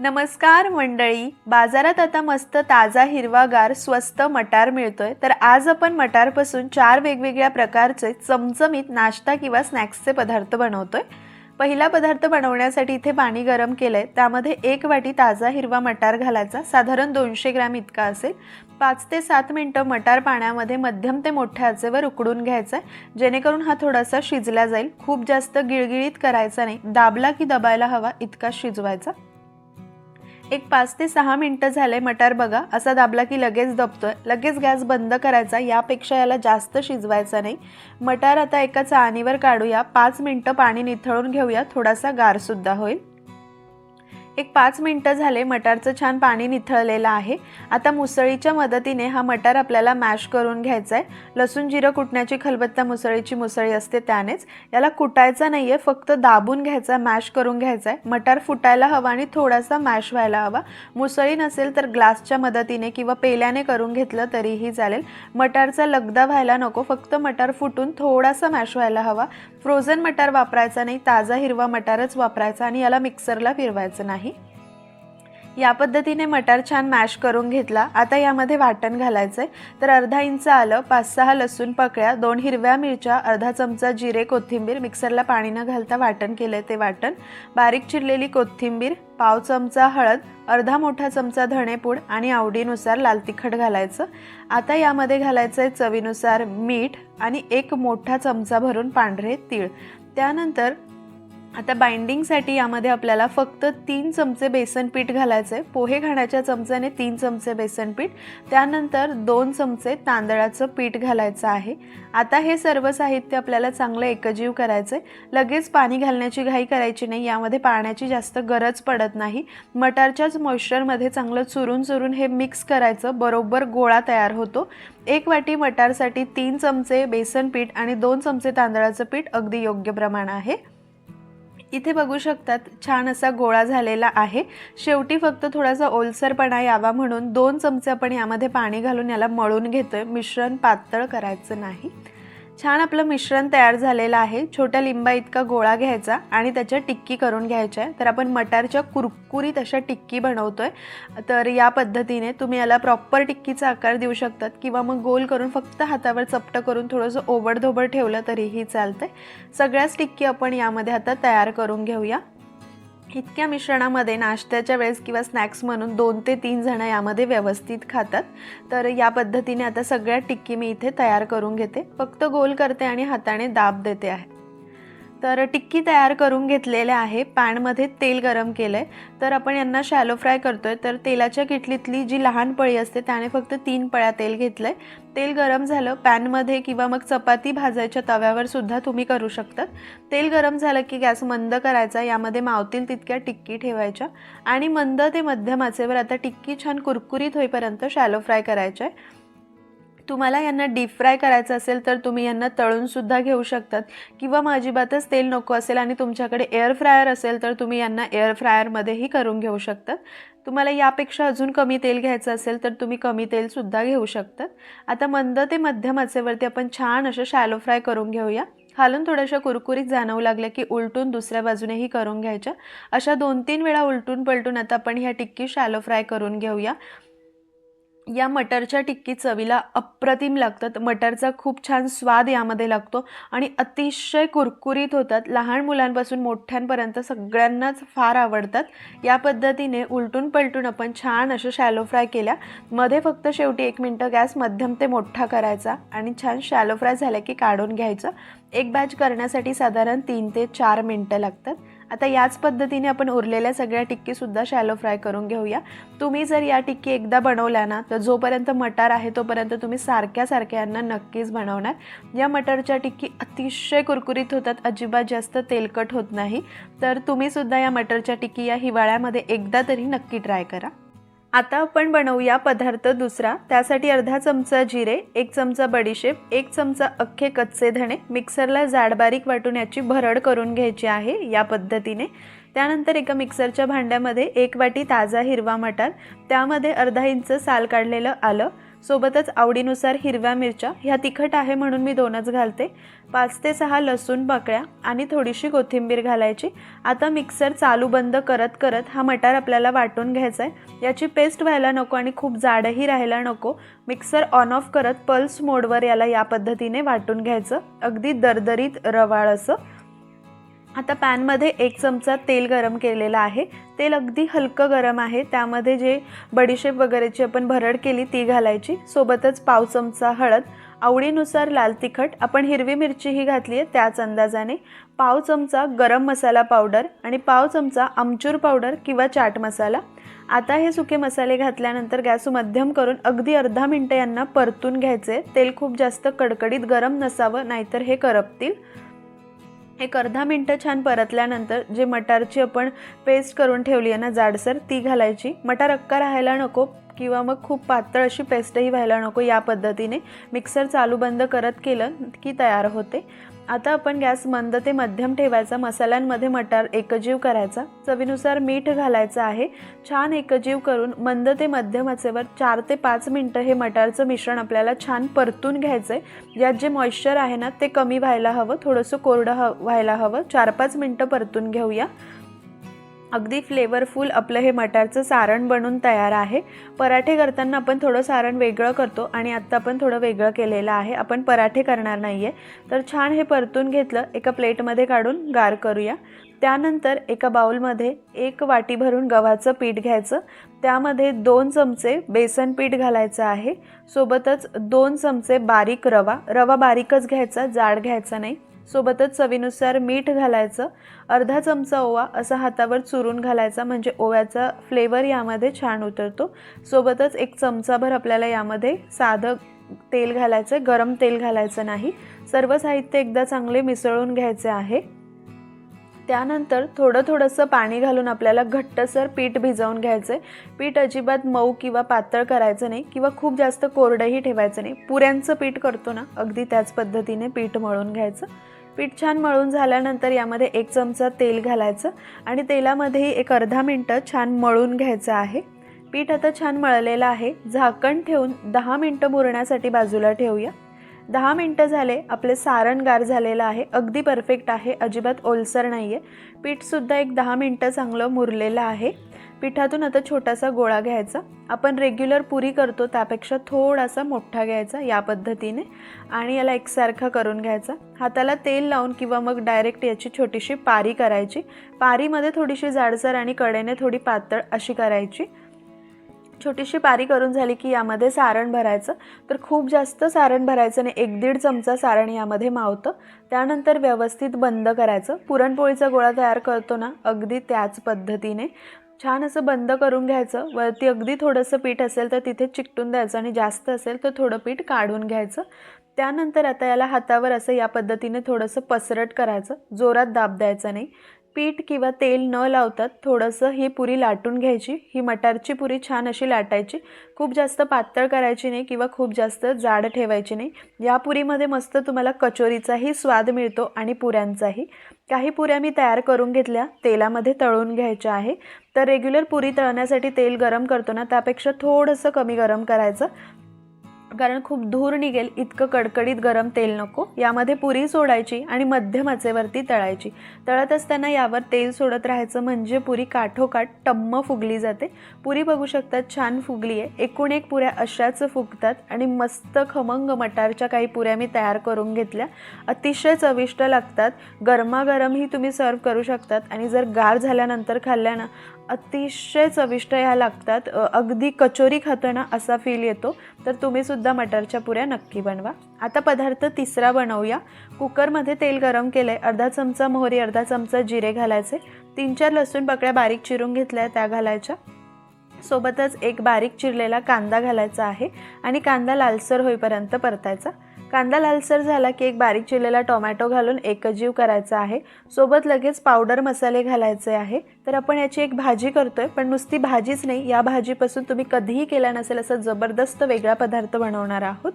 नमस्कार मंडळी. बाजारात आता मस्त ताजा हिरवागार स्वस्त मटार मिळतोय. तर आज आपण मटारपासून चार वेगवेगळ्या प्रकारचे चमचमीत नाश्ता किंवा स्नॅक्सचे पदार्थ बनवतोय. पहिला पदार्थ बनवण्यासाठी इथे पाणी गरम केलंय. त्यामध्ये एक वाटी ताजा हिरवा मटार घालायचा. साधारण दोनशे ग्रॅम इतका असेल. पाच ते सात मिनटं मटार पाण्यामध्ये मध्यम ते मोठ्या आचेवर उकडून घ्यायचा आहे जेणेकरून हा थोडासा शिजला जाईल. खूप जास्त गिळगिळीत करायचा नाही. दाबला की दबायला हवा इतका शिजवायचा. एक पाच ते सहा मिनटं झाले मटार बघा. असा दाबला की लगेच दबतोय. लगेच गॅस बंद करायचा. यापेक्षा याला जास्त शिजवायचा नाही. मटार आता एका चाळणीवर काढूया. पाच मिनटं पाणी निथळून घेऊया. थोडासा गारसुद्धा होईल. एक पाच मिनटं झाले मटारचं छान पाणी निथळलेलं आहे. आता मुसळीच्या मदतीने हा मटार आपल्याला मॅश करून घ्यायचा आहे लसूण जिरं कुटण्याची खलबत्ता मुसळीची मुसळी असते त्यानेच. याला कुटायचा नाही आहे फक्त दाबून घ्यायचा मॅश करून घ्यायचा आहे मटार फुटायला हवा आणि थोडासा मॅश व्हायला हवा. मुसळी नसेल तर ग्लासच्या मदतीने किंवा पेल्याने करून घेतलं तरीही चालेल. मटारचा लगदा व्हायला नको फक्त मटार फुटून थोडासा मॅश व्हायला हवा. फ्रोझन मटार वापरायचा नाही ताजा हिरवा मटारच वापरायचा आणि याला मिक्सरला फिरवायचं नाही. या पद्धतीने मटार छान मॅश करून घेतला. आता यामध्ये वाटण घालायचं आहे तर अर्धा इंच आलं पाच सहा लसूण पकळ्या दोन हिरव्या मिरच्या अर्धा चमचा जिरे कोथिंबीर मिक्सरला पाणी न घालता वाटण केलं आहे ते वाटण. बारीक चिरलेली कोथिंबीर पाव चमचा हळद अर्धा मोठा चमचा धणेपूड आणि आवडीनुसार लाल तिखट घालायचं. आता यामध्ये घालायचं आहे चवीनुसार मीठ आणि एक मोठा चमचा भरून पांढरे तीळ. त्यानंतर आता बाइंडिंगसाठी यामध्ये आपल्याला फक्त तीन चमचे बेसन पीठ घालायचं आहे पोहे खाण्याच्या चमच्याने तीन चमचे बेसन पीठ त्यानंतर दोन चमचे तांदळाचं पीठ घालायचं आहे. आता हे सर्व साहित्य आपल्याला चांगलं एकजीव करायचं आहे लगेच पाणी घालण्याची घाई करायची नाही यामध्ये पाण्याची जास्त गरज पडत नाही. मटारच्याच मॉइश्चरमध्ये चांगलं चुरून चुरून हे मिक्स करायचं बरोबर गोळा तयार होतो. एक वाटी मटारसाठी तीन चमचे बेसन पीठ आणि दोन चमचे तांदळाचं पीठ अगदी योग्य प्रमाण आहे. इथे बघू शकतात छान असा गोळा झालेला आहे. शेवटी फक्त थोडासा ओलसरपणा यावा म्हणून दोन चमचे आपण यामध्ये पाणी घालून याला मळून घेतोय. मिश्रण पातळ करायचं नाही. छान आपलं मिश्रण तयार झालेलं आहे. छोट्या लिंबा इतका गोळा घ्यायचा आणि त्याच्या टिक्की करून घ्यायच्या आहे. तर आपण मटारच्या कुरकुरीत अशा टिक्की बनवतोय. तर या पद्धतीने तुम्ही याला प्रॉपर टिक्कीचा आकार देऊ शकतात किंवा मग गोल करून फक्त हातावर चपटं करून थोडंसं ओबडधोबड ठेवलं तरीही चालतंय. सगळ्याच टिक्की आपण यामध्ये आता तयार करून घेऊया. इतक्या मिश्रणामध्ये नाश्त्याच्या वेळेस किंवा स्नॅक्स म्हणून दोन ते तीन जणं यामध्ये व्यवस्थित खातात. तर या पद्धतीने आता सगळ्या टिक्की मी इथे तयार करून घेते. फक्त गोल करते आणि हाताने दाब देते आहे. तर टिक्की तयार करून घेतलेल्या आहे. पॅनमध्ये तेल गरम केलं आहे तर आपण यांना शॅलो फ्राय करतोय. तर तेलाच्या किटलीतली जी लहान पळी असते त्याने फक्त तीन पळ्या तेल घेतलं आहे तेल गरम झालं पॅनमध्ये किंवा मग चपाती भाजायच्या तव्यावर सुद्धा तुम्ही करू शकतात. तेल गरम झालं की गॅस मंद करायचा. यामध्ये मावतील तितक्या टिक्की ठेवायच्या. आणि मंद ते मध्यम आचेवर आता टिक्की छान कुरकुरीत होईपर्यंत शॅलो फ्राय करायच्या. आहे तुम्हाला यांना डीप फ्राय करायचं असेल तर तुम्ही यांना तळूनसुद्धा घेऊ शकतात. किंवा मग अजिबातच तेल नको असेल आणि तुमच्याकडे एअर फ्रायर असेल तर तुम्ही यांना एअर फ्रायरमध्येही करून घेऊ शकतात. तुम्हाला यापेक्षा अजून कमी तेल घ्यायचं असेल तर तुम्ही कमी तेलसुद्धा घेऊ शकतात. आता मंद ते मध्यम आचेवरती आपण छान असं शॅलो फ्राय करून घेऊया. खालून थोड्याशा कुरकुरीत जाणवू लागल्या की उलटून दुसऱ्या बाजूनेही करून घ्यायच्या. अशा दोन तीन वेळा उलटून पलटून आता आपण ह्या टिक्की शॅलो फ्राय करून घेऊया. या मटरच्या टिक्की चवीला अप्रतिम लागतात. मटरचा खूप छान स्वाद यामध्ये लागतो आणि अतिशय कुरकुरीत होतात. लहान मुलांपासून मोठ्यांपर्यंत सगळ्यांनाच फार आवडतात. या पद्धतीने उलटून पलटून आपण छान अशा शॅलो फ्राय केल्या. मध्ये फक्त शेवटी एक मिनटं गॅस मध्यम ते मोठा करायचा आणि छान शॅलो फ्राय झाल्या की काढून घ्यायचं. एक बॅच करण्यासाठी साधारण तीन ते चार मिनटं लागतात. आता याच पद्धतीने आपण उरलेल्या सगळ्या टिक्कीसुद्धा शॅलो फ्राय करून घेऊया. तुम्ही जर या टिक्की एकदा बनवल्या ना तर जोपर्यंत मटार आहे तोपर्यंत तुम्ही सारख्या सारख्या यांना नक्कीच बनवणार. या मटारच्या टिक्की अतिशय कुरकुरीत होतात अजिबात जास्त तेलकट होत नाही. तर तुम्हीसुद्धा या मटरच्या टिक्की या हिवाळ्यामध्ये एकदा तरी नक्की ट्राय करा. आता आपण बनवूया पदार्थ दुसरा. त्यासाठी अर्धा चमचा जिरे एक चमचा बडीशेप एक चमचा अख्खे कच्चे धणे. मिक्सरला जाड बारीक वाटून याची भरड करून घ्यायची आहे या पद्धतीने. त्यानंतर एका मिक्सरच्या भांड्यामध्ये एक वाटी ताजा हिरवा मटार. त्यामध्ये अर्धा इंच साल काढलेलं आलं. सोबतच आवडीनुसार हिरव्या मिरच्या ह्या तिखट आहे म्हणून मी दोनच घालते. पाच ते सहा लसूण बकळ्या आणि थोडीशी कोथिंबीर घालायची. आता मिक्सर चालू बंद करत करत हा मटार आपल्याला वाटून घ्यायचा आहे याची पेस्ट व्हायला नको आणि खूप जाडही राहायला नको. मिक्सर ऑन ऑफ करत पल्स मोडवर याला या पद्धतीने वाटून घ्यायचं. अगदी दरदरीत रवाळ असं. आता पॅनमध्ये एक चमचा तेल गरम केलेलं आहे. तेल अगदी हलकं गरम आहे. त्यामध्ये जे बडीशेप वगैरेची आपण भरड केली ती घालायची. सोबतच पाव चमचा हळद आवडीनुसार लाल तिखट आपण हिरवी मिरचीही घातली आहे त्याच अंदाजाने. पाव चमचा गरम मसाला पावडर आणि पाव चमचा आमचूर पावडर किंवा चाट मसाला. आता हे सुके मसाले घातल्यानंतर गॅस मध्यम करून अगदी अर्धा मिनटं यांना परतून घ्यायचे. तेल खूप जास्त कडकडीत गरम नसावं नाहीतर हे करपतील. एक अर्धा मिनटं छान परतल्यानंतर जे मटारची आपण पेस्ट करून ठेवली आहे ना जाडसर ती घालायची. मटार अक्का राहायला नको किंवा मग खूप पातळ अशी पेस्टही व्हायला नको या पद्धतीने. मिक्सर चालू बंद करत केलं की तयार होते. आता आपण गॅस मंद ते मध्यम ठेवायचा मसाल्यांमध्ये मटार एकजीव करायचा. चवीनुसार मीठ घालायचं आहे. छान एकजीव करून मंद ते मध्यम आचेवर चार ते पाच मिनटं हे मटारचं मिश्रण आपल्याला छान परतून घ्यायचं आहे यात जे मॉइश्चर आहे ना ते कमी व्हायला हवं. थोडंसं कोरडं ह व्हायला हवं. चार पाच मिनटं परतून घेऊया. अगदी फ्लेवरफुल आपलं हे मटारचं सारण बनून तयार आहे. पराठे करताना आपण थोडं सारण वेगळं करतो आणि आत्ता आपण थोडं वेगळं केलेलं आहे. आपण पराठे करणार नाही आहे तर छान हे परतून घेतलं. एका प्लेटमध्ये काढून गार करूया. त्यानंतर एका बाउलमध्ये एक वाटी भरून गव्हाचं पीठ घ्यायचं. त्यामध्ये दोन चमचे बेसन पीठ घालायचं आहे. सोबतच दोन चमचे बारीक रवा. रवा बारीकच घ्यायचा जाड घ्यायचा नाही. सोबतच चवीनुसार मीठ घालायचं अर्धा चमचा ओवा असा हातावर चुरून घालायचा म्हणजे ओव्याचा फ्लेवर यामध्ये छान उतरतो. सोबतच एक चमचाभर आपल्याला यामध्ये साधं तेल घालायचं गरम तेल घालायचं नाही. सर्व साहित्य एकदा चांगले मिसळून घ्यायचे आहे. त्यानंतर थोडं थोडंसं पाणी घालून आपल्याला घट्टसर पीठ भिजवून घ्यायचं आहे पीठ अजिबात मऊ किंवा पातळ करायचं नाही किंवा खूप जास्त कोरडंही ठेवायचं नाही. पुऱ्यांचं पीठ करतो ना अगदी त्याच पद्धतीने पीठ मळून घ्यायचं. पीठ छान मळून झाल्यानंतर यामध्ये एक चमचा तेल घालायचं आणि तेलामध्येही एक अर्धा मिनटं छान मळून घ्यायचं आहे. पीठ आता छान मळलेलं आहे. झाकण ठेवून दहा मिनटं मुरण्यासाठी बाजूला ठेवूया. दहा मिनटं झाले आपले सारण गार झालेलं आहे. अगदी परफेक्ट आहे. अजिबात ओलसर नाही आहे पीठसुद्धा एक दहा मिनटं चांगलं मुरलेलं आहे. पिठातून आता छोटासा गोळा घ्यायचा. आपण रेग्युलर पुरी करतो त्यापेक्षा थोडासा मोठा घ्यायचा या पद्धतीने. आणि याला एकसारखा करून घ्यायचा. हाताला तेल लावून किंवा मग डायरेक्ट याची छोटीशी पारी करायची. पारीमध्ये थोडीशी जाडसर आणि कडेने थोडी पातळ अशी करायची. छोटीशी पारी करून झाली की यामध्ये सारण भरायचं. तर खूप जास्त सारण भरायचं नाही. एक दीड चमचा सारण यामध्ये मावतं. त्यानंतर व्यवस्थित बंद करायचं. पुरणपोळीचा गोळा तयार करतो ना अगदी त्याच पद्धतीने. छान असं बंद करून घ्यायचं. वरती अगदी थोडंसं पीठ असेल तर तिथे चिकटून द्यायचं आणि जास्त असेल तर थोडं पीठ काढून घ्यायचं. त्यानंतर आता याला हातावर असं या पद्धतीने थोडंसं पसरट करायचं. जोरात दाब द्यायचा नाही. पीठ किंवा तेल न लावतात थोडंसं ही पुरी लाटून घ्यायची. ही मटारची पुरी छान अशी लाटायची. खूप जास्त पातळ करायची नाही किंवा खूप जास्त जाड ठेवायची नाही. या पुरीमध्ये मस्त तुम्हाला कचोरीचाही स्वाद मिळतो आणि पुऱ्यांचाही. काही पुऱ्या मी तयार करून घेतल्या. तेलामध्ये तळून घ्यायच्या आहे. तर रेग्युलर पुरी तळण्यासाठी तेल गरम करतो ना त्यापेक्षा थोडंसं कमी गरम करायचं. कारण खूप धूर निघेल इतकं कडकडीत गरम तेल नको. यामध्ये पुरी सोडायची आणि मध्यम आचेवरती तळायची. तळत असताना यावर तेल सोडत राहायचं म्हणजे पुरी काठोकाठ टम्म फुगली जाते. पुरी बघू शकतात छान फुगली आहे एकूण एक पुऱ्या अशाच फुगतात आणि मस्त खमंग मटारच्या काही पुऱ्या मी तयार करून घेतल्या. अतिशय चविष्ट लागतात. गरमागरमही तुम्ही सर्व करू शकतात आणि जर गार झाल्यानंतर खाल्ल्या ना अतिशय चविष्ट ह्या लागतात. अगदी कचोरी खाताना असा फील येतो. तर तुम्ही सुद्धा मटारच्या पुऱ्या नक्की बनवा. आता पदार्थ तिसरा बनवूया. कुकरमध्ये तेल गरम केलं आहे अर्धा चमचा मोहरी अर्धा चमचा जिरे घालायचे. तीन चार लसूण पकड्या बारीक चिरून घेतल्या त्या घालायच्या. सोबतच एक बारीक चिरलेला कांदा घालायचा आहे. आणि कांदा लालसर होईपर्यंत परतायचा. कांदा लालसर झाला की एक बारीक चिरलेला टोमॅटो घालून एकजीव करायचा आहे. सोबत लगेच पावडर मसाले घालायचे आहे. तर आपण याची एक भाजी करतोय पण नुसती भाजीच नाही. या भाजीपासून तुम्ही कधीही केला नसेल असा जबरदस्त वेगळा पदार्थ बनवणार आहोत.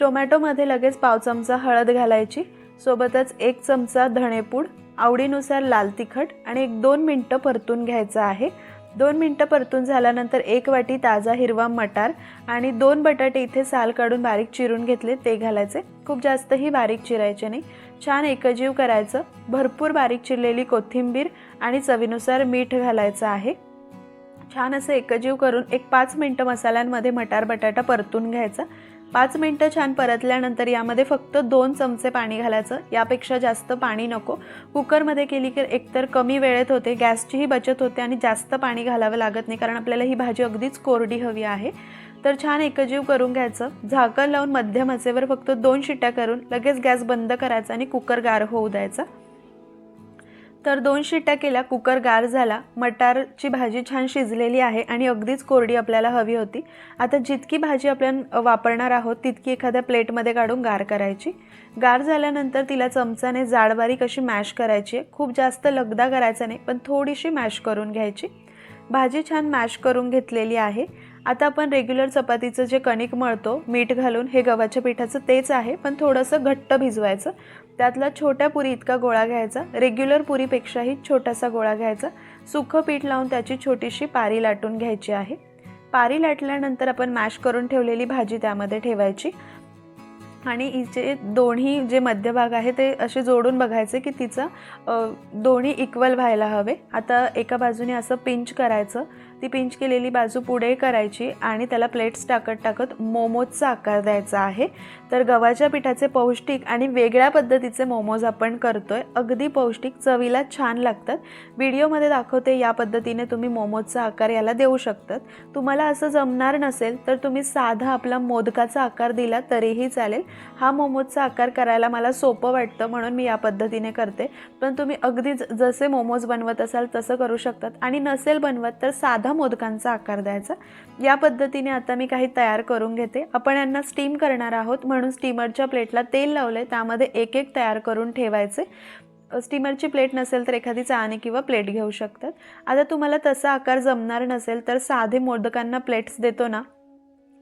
टोमॅटोमध्ये लगेच पाव चमचा हळद घालायची. सोबतच एक चमचा धणेपूड आवडीनुसार लाल तिखट आणि एक दोन मिनटं परतून घ्यायचं आहे. दोन मिनटं परतून झाल्यानंतर एक वाटी ताजा हिरवा मटार आणि दोन बटाटे इथे साल काढून बारीक चिरून घेतले. ते घालायचे. खूप जास्तही बारीक चिरायचे नाही. छान एकजीव करायचं. भरपूर बारीक चिरलेली कोथिंबीर आणि चवीनुसार मीठ घालायचं आहे. छान असं एकजीव करून एक पाच मिनटं मसाल्यांमध्ये मटार बटाटा परतून घ्यायचा. पाच मिनटं छान परतल्यानंतर यामध्ये फक्त दोन चमचे पाणी घालायचं. यापेक्षा जास्त पाणी नको. कुकरमध्ये केली की एकतर कमी वेळेत होते गॅसचीही बचत होते आणि जास्त पाणी घालावं लागत नाही कारण आपल्याला ही भाजी अगदीच कोरडी हवी आहे. तर छान एकजीव करून घ्यायचं. झाकण लावून मध्यम आचेवर फक्त दोन शिट्ट्या करून लगेच गॅस बंद करायचा आणि कुकर गार होऊ द्यायचा. तर दोन शिट्ट्या केल्या कुकर गार झाला मटारची भाजी छान शिजलेली आहे आणि अगदीच कोरडी आपल्याला हवी होती. आता जितकी भाजी आपण वापरणार आहोत तितकी एखाद्या प्लेटमध्ये काढून गार करायची. गार झाल्यानंतर तिला चमचाने जाडबारीक अशी मॅश करायची आहे. खूप जास्त लगदा करायचा नाही पण थोडीशी मॅश करून घ्यायची. भाजी छान मॅश करून घेतलेली आहे. आता आपण रेग्युलर चपातीचं जे कणिक मळतो मीठ घालून हे गव्हाच्या पिठाचं तेच आहे पण थोडंसं घट्ट भिजवायचं. त्यातला छोट्या पुरी इतका गोळा घ्यायचा रेग्युलर पुरीपेक्षाही छोटासा गोळा घ्यायचा. सुखं पीठ लावून त्याची छोटीशी पारी लाटून घ्यायची आहे. पारी लाटल्यानंतर आपण मॅश करून ठेवलेली भाजी त्यामध्ये ठेवायची. आणि हिचे दोन्ही जे मध्यभाग आहे ते असे जोडून बघायचे की तिचं दोन्ही इक्वल व्हायला हवे. आता एका बाजूने असं पिंच करायचं ती पिंच केलेली बाजू पुढे करायची आणि त्याला प्लेट्स टाकत टाकत मोमोजचा आकार द्यायचा आहे. तर गव्हाच्या पिठाचे पौष्टिक आणि वेगळ्या पद्धतीचे मोमोज आपण करतोय. अगदी पौष्टिक चवीला छान लागतात. व्हिडिओमध्ये दाखवते या पद्धतीने तुम्ही मोमोजचा आकार याला देऊ शकतात. तुम्हाला असं जमणार नसेल तर तुम्ही साधा आपला मोदकाचा आकार दिला तरीही चालेल. हा मोमोजचा आकार करायला मला सोपं वाटतं म्हणून मी या पद्धतीने करते. पण तुम्ही अगदी जसे मोमोज बनवत असाल तसं करू शकतात आणि नसेल बनवत तर साधा मोदकांचा आकार द्यायचा. या पद्धतीने आता मी काही तयार करून घेते. आपण यांना स्टीम करणार आहोत. म्हणून स्टीमरच्या प्लेटला तेल लावले त्यामध्ये एक एक तयार करून ठेवायचे. स्टीमरची प्लेट नसेल तर एखादी चाळणी किंवा प्लेट घेऊ शकतात. आता तुम्हाला तसा आकार जमणार नसेल तर साधे मोदकांना प्लेट्स देतो ना.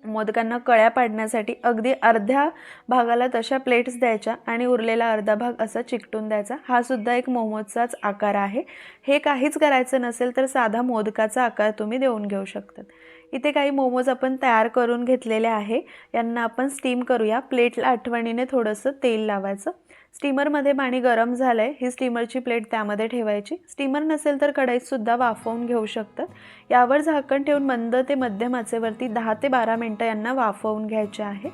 मोदकांना कळ्या पाडण्यासाठी अगदी अर्ध्या भागाला तशा प्लेट्स द्यायच्या आणि उरलेला अर्धा भाग असा चिकटून द्यायचा. हा सुद्धा एक मोमोजचाच आकार आहे. हे काहीच करायचं नसेल तर साधा मोदकाचा आकार तुम्ही देऊन घेऊ शकतात. इथे काही मोमोज आपण तयार करून घेतलेले आहे. यांना आपण स्टीम करूया. प्लेटला आठवणीने थोडंसं तेल लावायचं. स्टीमरमध्ये पाणी गरम झालं आहे ही स्टीमरची प्लेट त्यामध्ये ठेवायची. स्टीमर नसेल तर कढईतसुद्धा वाफवून घेऊ शकतात. यावर झाकण ठेवून मंद ते मध्यम आचेवरती दहा ते बारा मिनटं यांना वाफवून घ्यायचे आहे.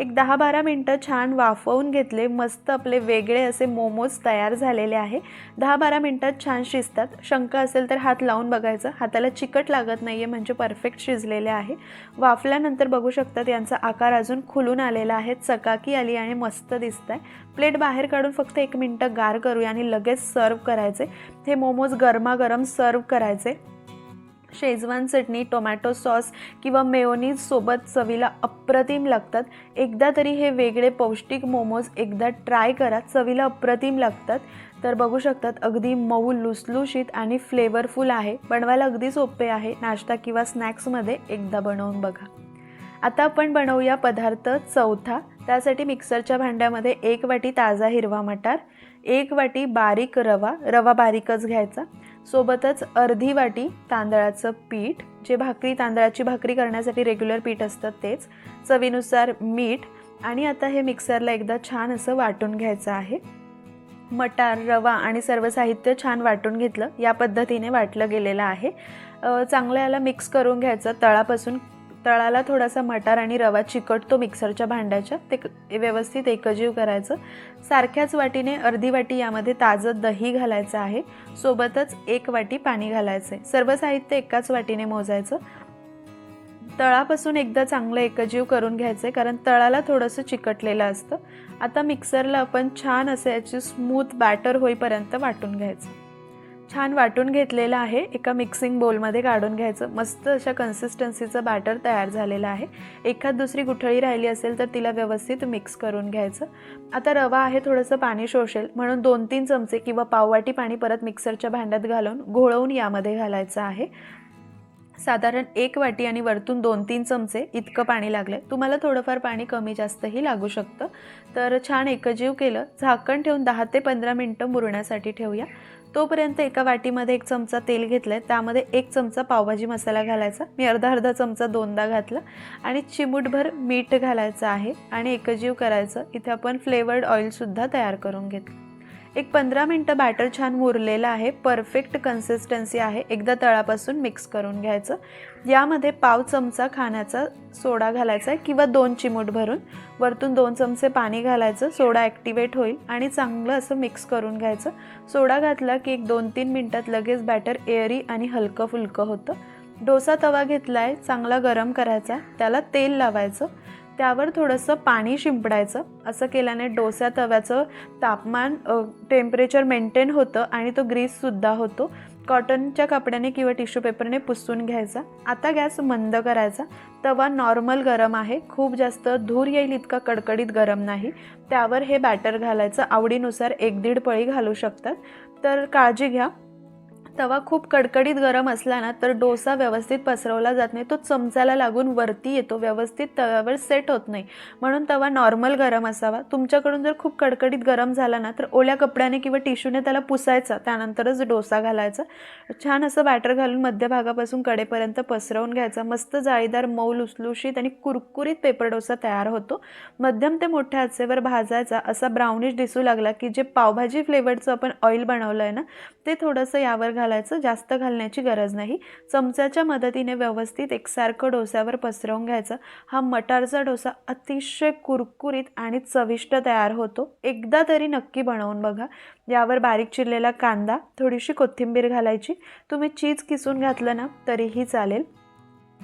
एक दहा बारा मिनटं छान वाफवून घेतले. मस्त आपले वेगळे असे मोमोज तयार झालेले आहे. दहा बारा मिनटात छान शिजतात. शंका असेल तर हात लावून बघायचं. हाताला चिकट लागत नाही आहे म्हणजे परफेक्ट शिजलेले आहे. वाफल्यानंतर बघू शकतात यांचा आकार अजून खुलून आलेला आहे. चकाकी आली आणि मस्त दिसत आहे प्लेट बाहेर काढून फक्त एक मिनटं गार करूया आणि लगेच सर्व करायचे. हे मोमोज गरमागरम सर्व करायचे. शेजवान चटणी टोमॅटो सॉस किंवा मेयोनीजसोबत चवीला अप्रतिम लागतात. एकदा तरी हे वेगळे पौष्टिक मोमोज एकदा ट्राय करा चवीला अप्रतिम लागतात. तर बघू शकतात अगदी मऊ लुसलुशीत आणि फ्लेवरफुल आहे. बनवायला अगदी सोपे आहे. नाश्ता किंवा स्नॅक्समध्ये एकदा बनवून बघा. आता आपण बनवूया पदार्थ चौथा. त्यासाठी मिक्सरच्या भांड्यामध्ये एक वाटी ताजा हिरवा मटार एक वाटी बारीक रवा. रवा बारीकच घ्यायचा. सोबतच अर्धी वाटी तांदळाचं पीठ जे भाकरी तांदळाची भाकरी करण्यासाठी रेग्युलर पीठ असतं तेच. चवीनुसार मीठ आणि आता हे मिक्सरला एकदा छान असं वाटून घ्यायचं आहे. मटार रवा आणि सर्व साहित्य छान वाटून घेतलं. या पद्धतीने वाटलं गेलेलं आहे. चांगलं याला मिक्स करून घ्यायचं. तळापासून तळाला थोडासा मटार आणि रवा चिकटतो मिक्सरच्या भांड्याच्या. ते व्यवस्थित एकजीव करायचं. सारख्याच वाटीने अर्धी वाटी यामध्ये ताजं दही घालायचं आहे. सोबतच एक वाटी पाणी घालायचं आहे सर्व साहित्य एकाच वाटीने मोजायचं. तळापासून एकदा चांगलं एकजीव करून घ्यायचं आहे कारण तळाला थोडंसं चिकटलेलं असतं. आता मिक्सरला आपण छान असं याची स्मूथ बॅटर होईपर्यंत वाटून घ्यायचं. छान वाटून घेतलेलं आहे. एका मिक्सिंग बोलमध्ये काढून घ्यायचं. मस्त अशा कन्सिस्टन्सीचं बॅटर तयार झालेलं आहे. एखाद दुसरी गुठळी राहिली असेल तर तिला व्यवस्थित मिक्स करून घ्यायचं. आता रवा आहे थोडंसं पाणी शोषेल. म्हणून दोन तीन चमचे किंवा पाववाटी पाणी परत मिक्सरच्या भांड्यात घालून घोळवून यामध्ये घालायचं आहे. साधारण एक वाटी आणि वरतून दोन तीन चमचे इतकं पाणी लागलं आहे तुम्हाला थोडंफार पाणी कमी जास्तही लागू शकतं. तर छान एकजीव केलं. झाकण ठेवून दहा ते पंधरा मिनटं मुरण्यासाठी ठेवूया. तोपर्यंत एका वाटीमध्ये एक चमचा तेल घेतलं आहे त्यामध्ये एक चमचा पावभाजी मसाला घालायचा. मी अर्धा अर्धा चमचा दोनदा घातला. आणि चिमूटभर मीठ घालायचं आहे. आणि एकजीव करायचं. इथे आपण फ्लेवर्ड ऑइलसुद्धा तयार करून घेतलं. एक पंधरा मिनटं बॅटर छान मुरलेलं आहे. परफेक्ट कन्सिस्टन्सी आहे. एकदा तळापासून मिक्स करून घ्यायचं. यामध्ये पाव चमचा खाण्याचा सोडा घालायचा आहे किंवा दोन चिमूट भरून. वरतून दोन चमचे पाणी घालायचं. सोडा ॲक्टिवेट होईल आणि चांगलं असं मिक्स करून घ्यायचं. सोडा घातला की एक दोन तीन मिनटात लगेच बॅटर एअरी आणि हलकं फुलकं होतं. डोसा तवा घेतला आहे चांगला गरम करायचा. त्याला तेल लावायचं. त्यावर थोडंसं पाणी शिंपडायचं. असं केल्याने डोसा तव्याचं तापमान टेम्परेचर मेंटेन होतं आणि तो ग्रीससुद्धा होतो. कॉटनच्या कपड्याने किंवा टिश्यू पेपरने पुसून घ्यायचा. आता गॅस मंद करायचा. तवा नॉर्मल गरम आहे. खूप जास्त धूर येईल इतका कडकडीत गरम नाही. त्यावर हे बॅटर घालायचं. आवडीनुसार एक दीड पळी घालू शकतात. तर काळजी घ्या. तवा खूप कडकडीत गरम असला ना तर डोसा व्यवस्थित पसरवला जात नाही. तो चमचाला लागून वरती येतो. व्यवस्थित तव्यावर सेट होत नाही. म्हणून तवा नॉर्मल गरम असावा. तुमच्याकडून जर खूप कडकडीत गरम झाला ना तर ओल्या कपड्याने किंवा टिश्यूने त्याला पुसायचा. त्यानंतरच डोसा घालायचा. छान असं बॅटर घालून मध्यभागापासून कडेपर्यंत पसरवून घ्यायचा. मस्त जाळीदार मऊ लुसलुशीत आणि कुरकुरीत पेपर डोसा तयार होतो. मध्यम ते मोठ्या आचेवर भाजायचा. असा ब्राउनिश दिसू लागला की जे पावभाजी फ्लेवरचं आपण ऑइल बनवलं आहे ना ते थोडंसं यावर घालायचं जास्त घालण्याची गरज नाही. चमच्याच्या मदतीने व्यवस्थित एकसारखं डोस्यावर पसरवून घ्यायचं. हा मटारचा डोसा अतिशय कुरकुरीत आणि चविष्ट तयार होतो. एकदा तरी नक्की बनवून बघा. यावर बारीक चिरलेला कांदा थोडीशी कोथिंबीर घालायची. तुम्ही चीज किसून घातलं ना तरीही चालेल.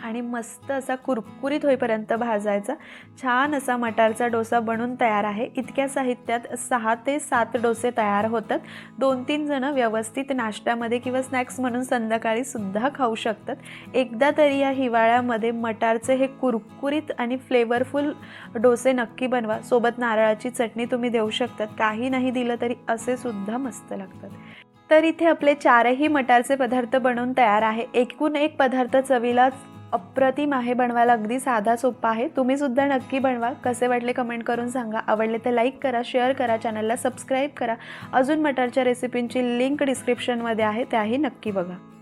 आणि मस्त असा कुरकुरीत होईपर्यंत भाजायचा. छान असा मटारचा डोसा बनून तयार आहे. इतक्या साहित्यात सहा ते सात डोसे तयार होतात. दोन तीन जणं व्यवस्थित नाश्त्यामध्ये किंवा स्नॅक्स म्हणून संध्याकाळी सुद्धा खाऊ शकतात. एकदा तरी या हिवाळ्यामध्ये मटारचे हे कुरकुरीत आणि फ्लेवरफुल डोसे नक्की बनवा. सोबत नारळाची चटणी तुम्ही देऊ शकतात. काही नाही दिलं तरी असे सुद्धा मस्त लागतात. तर इथे आपले चारही मटारचे पदार्थ बनवून तयार आहे. एकूण एक पदार्थ चवीला अप्रतिम आहे बनवायला अगदी साधा सोपा आहे. तुम्ही सुद्धा नक्की बनवा. कसे वाटले कमेंट करून सांगा. आवडले तर लाईक करा शेअर करा चॅनलला सबस्क्राईब करा. अजून मटारच्या रेसिपींची लिंक डिस्क्रिप्शनमध्ये आहे त्याही नक्की बघा.